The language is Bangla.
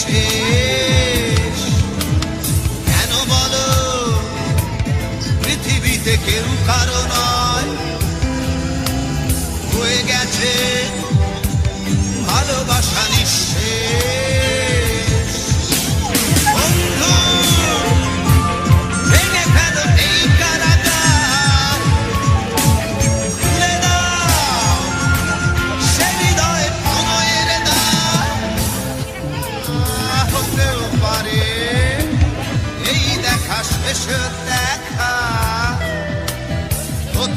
শেষ। কেন বলো পৃথিবীতে কেউ কারও নয়। হয়ে গেছে